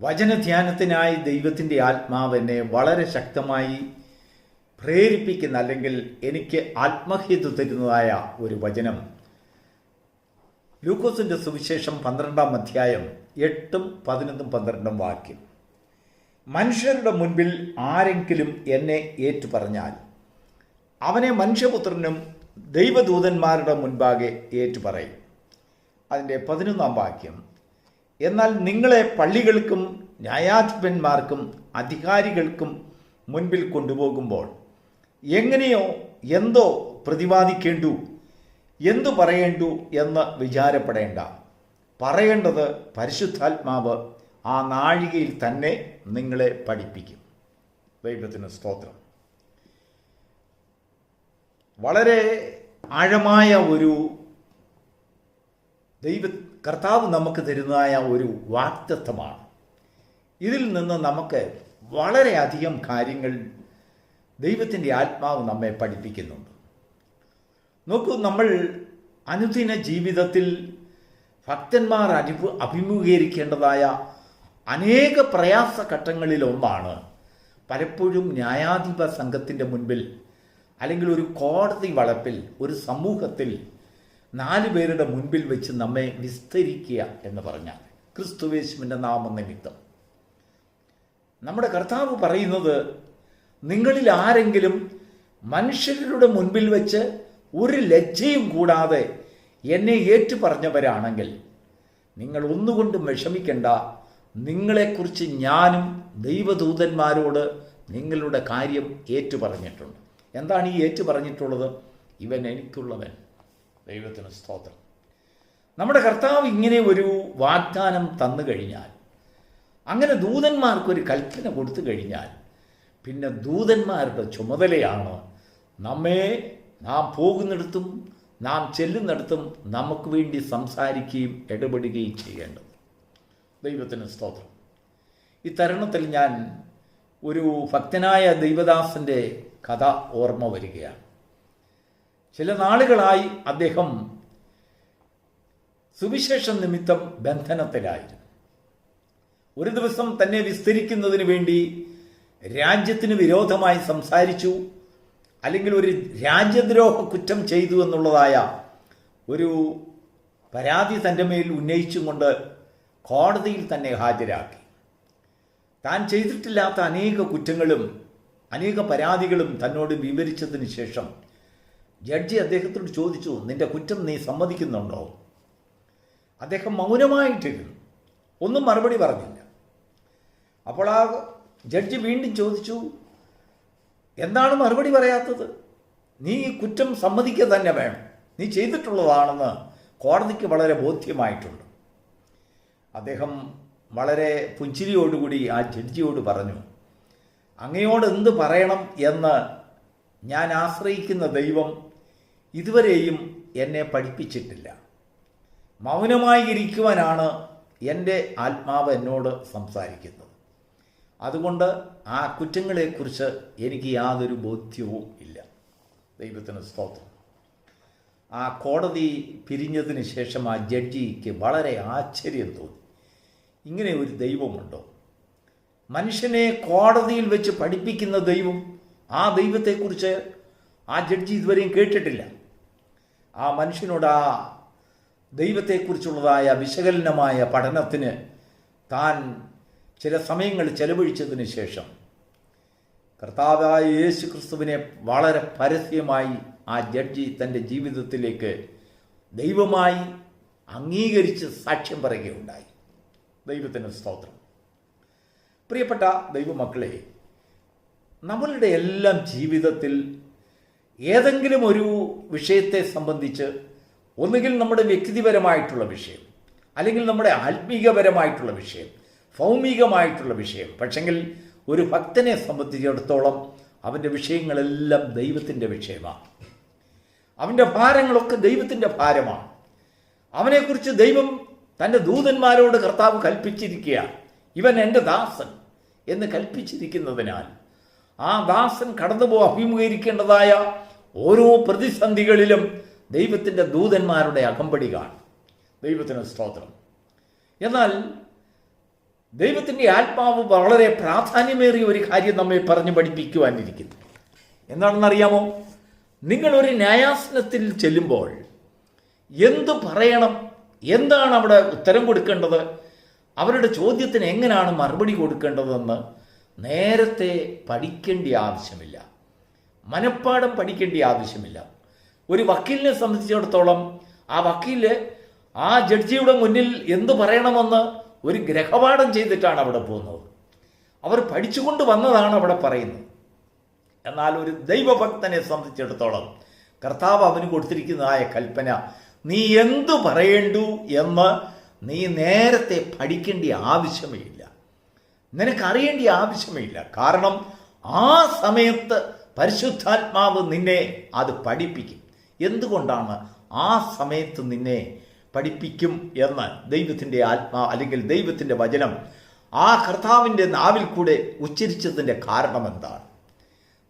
വചനധ്യാനത്തിനായി ദൈവത്തിന്റെ ആത്മാവ് എന്നെ വളരെ ശക്തമായി പ്രേരിപ്പിക്കുന്ന അല്ലെങ്കിൽ എനിക്ക് ആത്മഹ്യത തരുന്നതായ ഒരു വചനം. ലൂക്കോസിന്റെ സുവിശേഷം പന്ത്രണ്ടാം അധ്യായം എട്ടും പതിനൊന്നും പന്ത്രണ്ടും വാക്യം. മനുഷ്യരുടെ മുൻപിൽ ആരെങ്കിലും എന്നെ ഏറ്റു പറഞ്ഞാൽ അവനെ മനുഷ്യപുത്രനും ദൈവദൂതന്മാരുടെ മുൻപാകെ ഏറ്റു പറയും അതിന്റെ പതിനൊന്നാം വാക്യം എന്നാൽ നിങ്ങളെ പള്ളികൾക്കും ന്യായാധിപന്മാർക്കും അധികാരികൾക്കും മുൻപിൽ കൊണ്ടുപോകുമ്പോൾ എങ്ങനെയോ എന്തോ പ്രതിപാദിക്കേണ്ടു എന്തു പറയേണ്ടു എന്ന് വിചാരപ്പെടേണ്ട. പറയേണ്ടത് പരിശുദ്ധാത്മാവ് ആ നാഴികയിൽ തന്നെ നിങ്ങളെ പഠിപ്പിക്കും. ദൈവത്തിന് സ്തോത്രം. വളരെ ആഴമായ ഒരു ദൈവ കർത്താവ് നമുക്ക് തരുന്നതായ ഒരു വാക്തത്വമാണ്. ഇതിൽ നിന്ന് നമുക്ക് വളരെയധികം കാര്യങ്ങൾ ദൈവത്തിന്റെ ആത്മാവ് നമ്മെ പഠിപ്പിക്കുന്നുണ്ട്. നോക്കൂ നമ്മൾ അനുദിന ജീവിതത്തിൽ ഭക്തന്മാർ അനുഭ അഭിമുഖീകരിക്കേണ്ടതായ അനേക പ്രയാസഘട്ടങ്ങളിലൊന്നാണ് പലപ്പോഴും ന്യായാധിപ സംഘത്തിന്റെ മുൻപിൽ അല്ലെങ്കിൽ ഒരു കോടതി വളപ്പിൽ ഒരു സമൂഹത്തിൽ നാല് പേരുടെ മുൻപിൽ വെച്ച് നമ്മെ വിസ്തരിക്കുക എന്ന് പറഞ്ഞാൽ ക്രിസ്തുവേശുവിന്റെ നാമനിമിത്തം. നമ്മുടെ കർത്താവ് പറയുന്നത് നിങ്ങളിൽ ആരെങ്കിലും മനുഷ്യരുടെ മുൻപിൽ വെച്ച് ഒരു ലജ്ജയും കൂടാതെ എന്നെ ഏറ്റു പറഞ്ഞവരാണെങ്കിൽ നിങ്ങൾ ഒന്നുകൊണ്ടും വിഷമിക്കേണ്ട. നിങ്ങളെക്കുറിച്ച് ഞാനും ദൈവദൂതന്മാരോട് നിങ്ങളുടെ കാര്യം ഏറ്റു പറഞ്ഞിട്ടുണ്ട് എന്താണ് ഈ ഏറ്റു പറഞ്ഞിട്ടുള്ളത് ഇവൻ എനിക്കുള്ളവൻ. ദൈവത്തിന് സ്തോത്രം. നമ്മുടെ കർത്താവ് ഇങ്ങനെ ഒരു വാഗ്ദാനം തന്നു കഴിഞ്ഞാൽ അങ്ങനെ ദൂതന്മാർക്കൊരു കൽപ്പന കൊടുത്തു കഴിഞ്ഞാൽ പിന്നെ ദൂതന്മാരുടെ ചുമതലയാണ് നമ്മെ നാം പോകുന്നിടത്തും നാം ചെല്ലുന്നിടത്തും നമുക്ക് വേണ്ടി സംസാരിക്കുകയും ഇടപെടുകയും ചെയ്യേണ്ടത്. ദൈവത്തിന് സ്തോത്രം. ഈ തരുണത്തിൽ ഞാൻ ഒരു ഭക്തനായ ദൈവദാസന്റെ കഥ ഓർമ്മ വരികയാണ്. ചില നാളുകളായി അദ്ദേഹം സുവിശേഷം നിമിത്തം ബന്ധനത്തിലായിരുന്നു. ഒരു ദിവസം തന്നെ വിസ്തരിക്കുന്നതിന് വേണ്ടി രാജ്യത്തിന് വിരോധമായി സംസാരിച്ചു അല്ലെങ്കിൽ ഒരു രാജ്യദ്രോഹ കുറ്റം ചെയ്തു എന്നുള്ളതായ ഒരു പരാതി തന്റെ മേൽ ഉന്നയിച്ചും കൊണ്ട് കോടതിയിൽ തന്നെ ഹാജരാക്കി. താൻ ചെയ്തിട്ടില്ലാത്ത അനേക കുറ്റങ്ങളും അനേക പരാതികളും തന്നോട് വിവരിച്ചതിന് ശേഷം ജഡ്ജി അദ്ദേഹത്തോട് ചോദിച്ചു നിന്റെ കുറ്റം നീ സമ്മതിക്കുന്നുണ്ടോ? അദ്ദേഹം മൗനമായിട്ടിരുന്നു. ഒന്നും മറുപടി പറഞ്ഞില്ല. അപ്പോൾ ആ ജഡ്ജി വീണ്ടും ചോദിച്ചു എന്താണ് മറുപടി പറയാത്തത്? നീ ഈ കുറ്റം സമ്മതിക്കുക തന്നെ വേണം. നീ ചെയ്തിട്ടുള്ളതാണെന്ന് കോടതിക്ക് വളരെ ബോധ്യമായിട്ടുണ്ട്. അദ്ദേഹം വളരെ പുഞ്ചിരിയോടുകൂടി ആ ജഡ്ജിയോട് പറഞ്ഞു അങ്ങയോട് എന്ത് പറയണം എന്ന് ഞാൻ ആശ്രയിക്കുന്ന ദൈവം ഇതുവരെയും എന്നെ പഠിപ്പിച്ചിട്ടില്ല. മൗനമായി ഇരിക്കുവാനാണ് എന്റെ ആത്മാവ് എന്നോട് സംസാരിക്കുന്നത്. അതുകൊണ്ട് ആ കുറ്റങ്ങളെക്കുറിച്ച് എനിക്ക് യാതൊരു ബോധ്യവും ഇല്ല. ദൈവത്തിന് സ്തോത്രം. ആ കോടതി പിരിഞ്ഞതിന് ശേഷം ആ ജഡ്ജിക്ക് വളരെ ആശ്ചര്യം തോന്നി. ഇങ്ങനെ ഒരു ദൈവമുണ്ടോ? മനുഷ്യനെ കോടതിയിൽ വെച്ച് പഠിപ്പിക്കുന്ന ദൈവം ആ ദൈവത്തെക്കുറിച്ച് ആ ജഡ്ജി ഇതുവരെയും കേട്ടിട്ടില്ല. ആ മനുഷ്യനോട് ആ ദൈവത്തെക്കുറിച്ചുള്ളതായ വിശകലനമായ പഠനത്തിന് താൻ ചില സമയങ്ങൾ ചെലവഴിച്ചതിന് ശേഷം കർത്താവായ യേശു ക്രിസ്തുവിനെ വളരെ പരസ്യമായി ആ ജഡ്ജി തന്റെ ജീവിതത്തിലേക്ക് ദൈവമായി അംഗീകരിച്ച് സാക്ഷ്യം പറയുകയുണ്ടായി. ദൈവത്തിന് സ്തോത്രം. പ്രിയപ്പെട്ട ദൈവമക്കളെ നമ്മളുടെ എല്ലാം ജീവിതത്തിൽ ഏതെങ്കിലും ഒരു വിഷയത്തെ സംബന്ധിച്ച് ഒന്നുകിൽ നമ്മുടെ വ്യക്തിപരമായിട്ടുള്ള വിഷയം അല്ലെങ്കിൽ നമ്മുടെ ആത്മീകപരമായിട്ടുള്ള വിഷയം ഭൗമികമായിട്ടുള്ള വിഷയം. പക്ഷെങ്കിൽ ഒരു ഭക്തനെ സംബന്ധിച്ചിടത്തോളം അവന്റെ വിഷയങ്ങളെല്ലാം ദൈവത്തിന്റെ വിഷയമാണ്. അവന്റെ ഭാരങ്ങളൊക്കെ ദൈവത്തിന്റെ ഭാരമാണ്. അവനെക്കുറിച്ച് ദൈവം തന്റെ ദൂതന്മാരോട് കർത്താവ് കൽപ്പിച്ചിരിക്കുക ഇവൻ എന്റെ ദാസൻ എന്ന് കൽപ്പിച്ചിരിക്കുന്നതിനാൽ ആ ദാസൻ കടന്നുപോ അഭിമുഖീകരിക്കേണ്ടതായ ഓരോ പ്രതിസന്ധികളിലും ദൈവത്തിന്റെ ദൂതന്മാരുടെ അകമ്പടി കാണും. ദൈവത്തിന് സ്തോത്രം. എന്നാൽ ദൈവത്തിന്റെ ആത്മാവ് വളരെ പ്രാധാന്യമേറിയ ഒരു കാര്യം നമ്മെ പറഞ്ഞു പഠിപ്പിക്കുവാനിരിക്കുന്നു. എന്താണെന്നറിയാമോ? നിങ്ങളൊരു ന്യായാസനത്തിൽ ചെല്ലുമ്പോൾ എന്തു പറയണം? എന്താണ് അവിടെ ഉത്തരം കൊടുക്കേണ്ടത്? അവരുടെ ചോദ്യത്തിന് എങ്ങനെയാണ് മറുപടി കൊടുക്കേണ്ടതെന്ന് നേരത്തെ പഠിക്കേണ്ട ആവശ്യമില്ല. മനഃപ്പാഠം പഠിക്കേണ്ട ആവശ്യമില്ല. ഒരു വക്കീലിനെ സംബന്ധിച്ചിടത്തോളം ആ വക്കീൽ ആ ജഡ്ജിയുടെ മുന്നിൽ എന്ത് പറയണമെന്ന് ഒരു ഗ്രഹപാഠം ചെയ്തിട്ടാണ് അവിടെ പോകുന്നത്. അവർ പഠിച്ചുകൊണ്ട് വന്നതാണ് അവിടെ പറയുന്നത്. എന്നാൽ ഒരു ദൈവഭക്തനെ സംബന്ധിച്ചിടത്തോളം കർത്താവ് അവന് കൊടുത്തിരിക്കുന്നതായ കൽപ്പന നീ എന്തു പറയേണ്ടു എന്ന് നീ നേരത്തെ പഠിക്കേണ്ട ആവശ്യമേ ഇല്ല നിനക്കറിയേണ്ട ആവശ്യമേ ഇല്ല കാരണം ആ സമയത്ത് പരിശുദ്ധാത്മാവ് നിന്നെ അത് പഠിപ്പിക്കും. എന്തുകൊണ്ടാണ് ആ സമയത്ത് നിന്നെ പഠിപ്പിക്കും എന്ന് ദൈവത്തിന്റെ ആത്മാ അല്ലെങ്കിൽ ദൈവത്തിന്റെ വചനം ആ കർത്താവിന്റെ നാവിൽ കൂടെ ഉച്ചരിച്ചതിന്റെ കാരണം എന്താണ്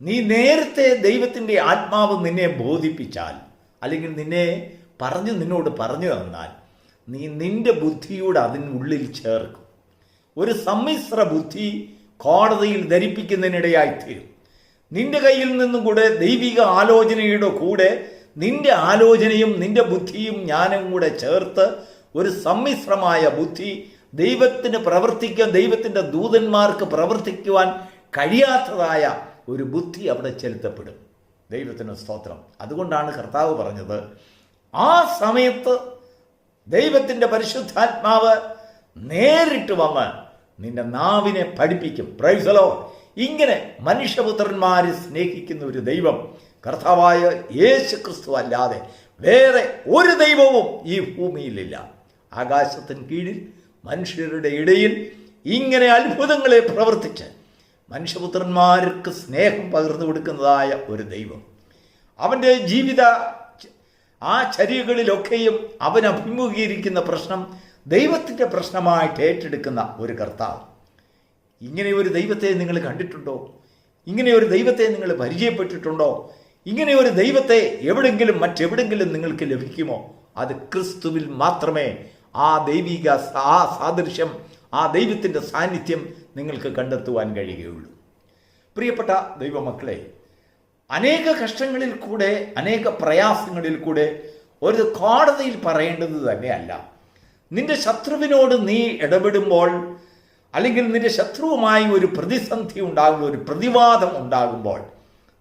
നീ നേരത്തെ ദൈവത്തിന്റെ ആത്മാവ് നിന്നെ ബോധിപ്പിച്ചാൽ അല്ലെങ്കിൽ നിന്നെ പറഞ്ഞു നിന്നോട് പറഞ്ഞു തന്നാൽ നീ നിന്റെ ബുദ്ധിയോട് അതിനുള്ളിൽ ചേർക്കും. ഒരു സമ്മിശ്ര ബുദ്ധി കോടതിയിൽ ധരിപ്പിക്കുന്നതിനിടയായി തീരും. നിന്റെ കയ്യിൽ നിന്നും കൂടെ ദൈവിക ആലോചനയുടെ കൂടെ നിന്റെ ആലോചനയും നിന്റെ ബുദ്ധിയും ജ്ഞാനം കൂടെ ചേർത്ത് ഒരു സമ്മിശ്രമായ ബുദ്ധി ദൈവത്തിന് പ്രവർത്തിക്കാൻ ദൈവത്തിന്റെ ദൂതന്മാർക്ക് പ്രവർത്തിക്കുവാൻ കഴിയാത്തതായ ഒരു ബുദ്ധി അവിടെ ചെലുത്തപ്പെടും. ദൈവത്തിന് സ്തോത്രം. അതുകൊണ്ടാണ് കർത്താവ് പറഞ്ഞത് ആ സമയത്ത് ദൈവത്തിന്റെ പരിശുദ്ധാത്മാവ് നേരിട്ട് വന്ന് നിന്റെ നാവിനെ പഠിപ്പിക്കും. പ്രൈസലോ ഇങ്ങനെ മനുഷ്യപുത്രന്മാരെ സ്നേഹിക്കുന്ന ഒരു ദൈവം കർത്താവായ യേശു ക്രിസ്തു അല്ലാതെ വേറെ ഒരു ദൈവവും ഈ ഭൂമിയിലില്ല. ആകാശത്തിന് കീഴിൽ മനുഷ്യരുടെ ഇടയിൽ ഇങ്ങനെ അത്ഭുതങ്ങളെ പ്രവർത്തിച്ച് മനുഷ്യപുത്രന്മാർക്ക് സ്നേഹം പകർന്നു കൊടുക്കുന്നതായ ഒരു ദൈവം. അവന്റെ ജീവിത ആ ചരികളിലൊക്കെയും അവൻ അഭിമുഖീകരിക്കുന്ന പ്രശ്നം ദൈവത്തിന്റെ പ്രശ്നമായിട്ട് ഏറ്റെടുക്കുന്ന ഒരു കർത്താവ്. ഇങ്ങനെ ഒരു ദൈവത്തെ നിങ്ങൾ കണ്ടിട്ടുണ്ടോ? ഇങ്ങനെ ഒരു ദൈവത്തെ നിങ്ങൾ പരിചയപ്പെട്ടിട്ടുണ്ടോ? ഇങ്ങനെ ഒരു ദൈവത്തെ എവിടെങ്കിലും മറ്റെവിടെങ്കിലും നിങ്ങൾക്ക് ലഭിക്കുമോ? അത് ക്രിസ്തുവിൽ മാത്രമേ ആ ദൈവിക ആ സാദൃശ്യം ആ ദൈവത്തിന്റെ സാന്നിധ്യം നിങ്ങൾക്ക് കണ്ടെത്തുവാൻ കഴിയുകയുള്ളൂ. പ്രിയപ്പെട്ട ദൈവമക്കളെ അനേക കഷ്ടങ്ങളിൽ കൂടെ അനേക പ്രയാസങ്ങളിൽ കൂടെ ഒരു കോടതിയിൽ പറയേണ്ടത് തന്നെയല്ല. നിന്റെ ശത്രുവിനോട് നീ ഇടപെടുമ്പോൾ അല്ലെങ്കിൽ നിന്റെ ശത്രുവുമായി ഒരു പ്രതിസന്ധി ഉണ്ടാകുമ്പോൾ ഒരു പ്രതിവാദം ഉണ്ടാകുമ്പോൾ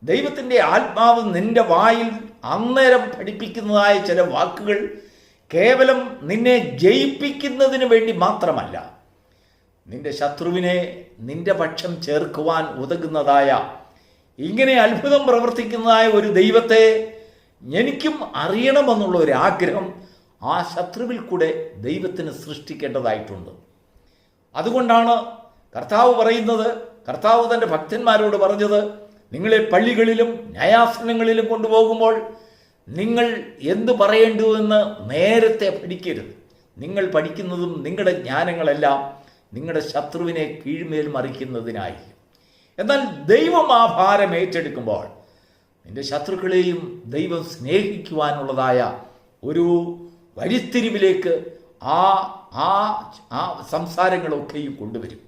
ദൈവത്തിന്റെ ആത്മാവ് നിന്റെ വായിൽ അന്നേരം പഠിപ്പിക്കുന്നതായ ചില വാക്കുകൾ കേവലം നിന്നെ ജയിപ്പിക്കുന്നതിന് വേണ്ടി മാത്രമല്ല നിന്റെ ശത്രുവിനെ നിന്റെ പക്ഷം ചേർക്കുവാൻ ഉതകുന്നതായ ഇങ്ങനെ അത്ഭുതം പ്രവർത്തിക്കുന്നതായ ഒരു ദൈവത്തെ എനിക്കും അറിയണമെന്നുള്ള ഒരു ആഗ്രഹം ആ ശത്രുവിൽ കൂടെ ദൈവത്തിന് സൃഷ്ടിക്കേണ്ടതായിട്ടുണ്ട്. അതുകൊണ്ടാണ് കർത്താവ് പറയുന്നത് കർത്താവ് തന്റെ ഭക്തന്മാരോട് പറഞ്ഞത് നിങ്ങളെ പള്ളികളിലും ന്യായാസനങ്ങളിലും കൊണ്ടുപോകുമ്പോൾ നിങ്ങൾ എന്തു പറയേണ്ടുവെന്ന് നേരത്തെ പഠിക്കരുത്. നിങ്ങൾ പഠിക്കുന്നതും നിങ്ങളുടെ ജ്ഞാനങ്ങളെല്ലാം നിങ്ങളുടെ ശത്രുവിനെ കീഴ്മേൽ മറിക്കുന്നതിനായി എന്നാൽ ദൈവം ആ ഭാരം ഏറ്റെടുക്കുമ്പോൾ നിന്റെ ശത്രുക്കളെയും ദൈവം സ്നേഹിക്കുവാനുള്ളതായ ഒരു വരിത്തിരിവിലേക്ക് ആ ആ ആ സംസാരങ്ങളൊക്കെയും കൊണ്ടുവരും.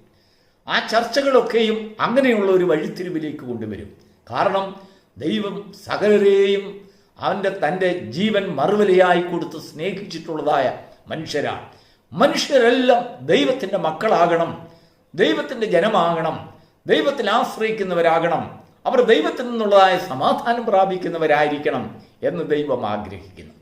ആ ചർച്ചകളൊക്കെയും അങ്ങനെയുള്ള ഒരു വഴിത്തിരിവിലേക്ക് കൊണ്ടുവരും. കാരണം ദൈവം സകലരെയും അവന്റെ തന്റെ ജീവൻ മറുവിലയായി കൊടുത്ത് സ്നേഹിച്ചിട്ടുള്ളതായ മനുഷ്യരാണ്. മനുഷ്യരെല്ലാം ദൈവത്തിന്റെ മക്കളാകണം ദൈവത്തിന്റെ ജനമാകണം ദൈവത്തിൽ ആശ്രയിക്കുന്നവരാകണം അവർ ദൈവത്തിൽ നിന്നുള്ളതായ സമാധാനം പ്രാപിക്കുന്നവരായിരിക്കണം എന്ന് ദൈവം ആഗ്രഹിക്കുന്നു.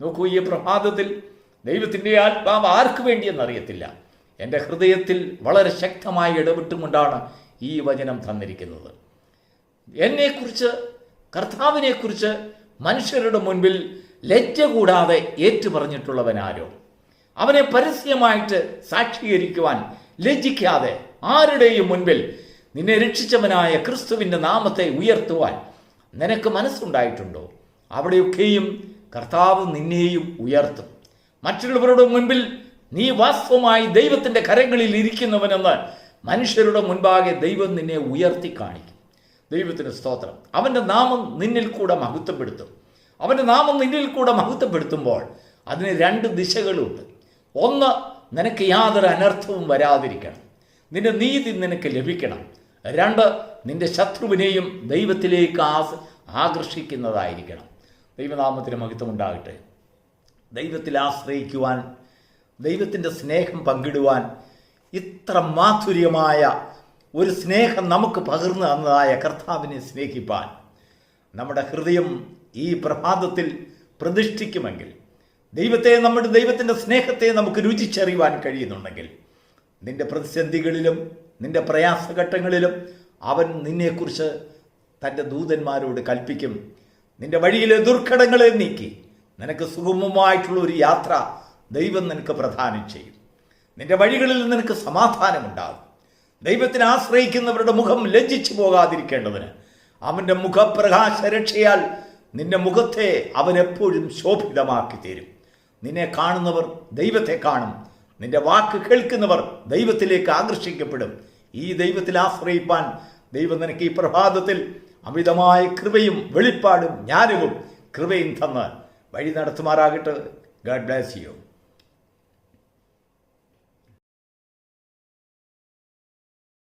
നോക്കൂ ഈ പ്രഭാതത്തിൽ ദൈവത്തിന്റെ ആത്മാവ് ആർക്ക് വേണ്ടിയെന്നറിയത്തില്ല. എന്റെ ഹൃദയത്തിൽ വളരെ ശക്തമായി ഇടപെട്ടുകൊണ്ടാണ് ഈ വചനം തന്നിരിക്കുന്നത്. എന്നെക്കുറിച്ച് കർത്താവിനെക്കുറിച്ച് മനുഷ്യരുടെ മുൻപിൽ ലജ്ജ കൂടാതെ ഏറ്റുപറഞ്ഞിട്ടുള്ളവനാരോ? അവനെ പരസ്യമായിട്ട് സാക്ഷീകരിക്കുവാൻ ലജ്ജിക്കാതെ ആരുടെയും മുൻപിൽ നിന്നെ രക്ഷിച്ചവനായ ക്രിസ്തുവിന്റെ നാമത്തെ ഉയർത്തുവാൻ നിനക്ക് മനസ്സുണ്ടായിട്ടുണ്ടോ? അവിടെയൊക്കെയും കർത്താവ് നിന്നെയും ഉയർത്തും. മറ്റുള്ളവരുടെ മുൻപിൽ നീ വാസ്തവമായി ദൈവത്തിന്റെ കരങ്ങളിൽ ഇരിക്കുന്നവനെന്ന് മനുഷ്യരുടെ മുൻപാകെ ദൈവം നിന്നെ ഉയർത്തി കാണിക്കും. ദൈവത്തിന് സ്തോത്രം. അവന്റെ നാമം നിന്നിൽ കൂടെ മഹത്വപ്പെടുത്തും. അവന്റെ നാമം നിന്നിൽ കൂടെ മഹത്വപ്പെടുത്തുമ്പോൾ അതിന് രണ്ട് ദിശകളുണ്ട്. ഒന്ന് നിനക്ക് യാതൊരു അനർത്ഥവും വരാതിരിക്കണം. നിന്റെ നീതി നിനക്ക് ലഭിക്കണം. രണ്ട് നിന്റെ ശത്രുവിനെയും ദൈവത്തിലേക്ക് ആകർഷിക്കുന്നതായിരിക്കണം. ദൈവനാമത്തിന് മഹത്വം ഉണ്ടാകട്ടെ ദൈവത്തിൽ ആശ്രയിക്കുവാൻ ദൈവത്തിന്റെ സ്നേഹം പങ്കിടുവാൻ ഇത്ര മാധുര്യമായ ഒരു സ്നേഹം നമുക്ക് പകർന്നു തന്നതായ കർത്താവിനെ സ്നേഹിപ്പാൻ നമ്മുടെ ഹൃദയം ഈ പ്രഭാതത്തിൽ പ്രതിഷ്ഠിക്കുമെങ്കിൽ ദൈവത്തെ നമ്മുടെ ദൈവത്തിന്റെ സ്നേഹത്തെ നമുക്ക് രുചിച്ചറിയുവാൻ കഴിയുന്നുണ്ടെങ്കിൽ നിന്റെ പ്രതിസന്ധികളിലും നിന്റെ പ്രയാസഘട്ടങ്ങളിലും അവൻ നിന്നെക്കുറിച്ച് തന്റെ ദൂതന്മാരോട് കൽപ്പിക്കും. നിന്റെ വഴിയിലെ ദുർഘടങ്ങളെ നീക്കി. നിനക്ക് സുഗമമായിട്ടുള്ള ഒരു യാത്ര ദൈവം നിനക്ക് പ്രദാനം ചെയ്യും. നിന്റെ വഴികളിൽ നിനക്ക് സമാധാനമുണ്ടാകും. ദൈവത്തിനെ ആശ്രയിക്കുന്നവരുടെ മുഖം ലജ്ജിച്ചു പോകാതിരിക്കേണ്ടതിന് അവന്റെ മുഖപ്രകാശ രക്ഷയാൽ നിന്റെ മുഖത്തെ അവൻ എപ്പോഴും ശോഭിതമാക്കി തരും. നിന്നെ കാണുന്നവർ ദൈവത്തെ കാണും. നിന്റെ വാക്ക് കേൾക്കുന്നവർ ദൈവത്തിലേക്ക് ആകർഷിക്കപ്പെടും. ഈ ദൈവത്തിൽ ആശ്രയിപ്പാൻ ദൈവം നിനക്ക് ഈ പ്രഭാതത്തിൽ അമിതമായ കൃപയും വെളിപ്പാടും ജ്ഞാനവും കൃപയും തന്ന് വഴി നടത്തുമാറാകട്ടെ. ഗാഡ് ബ്ലാസ് യു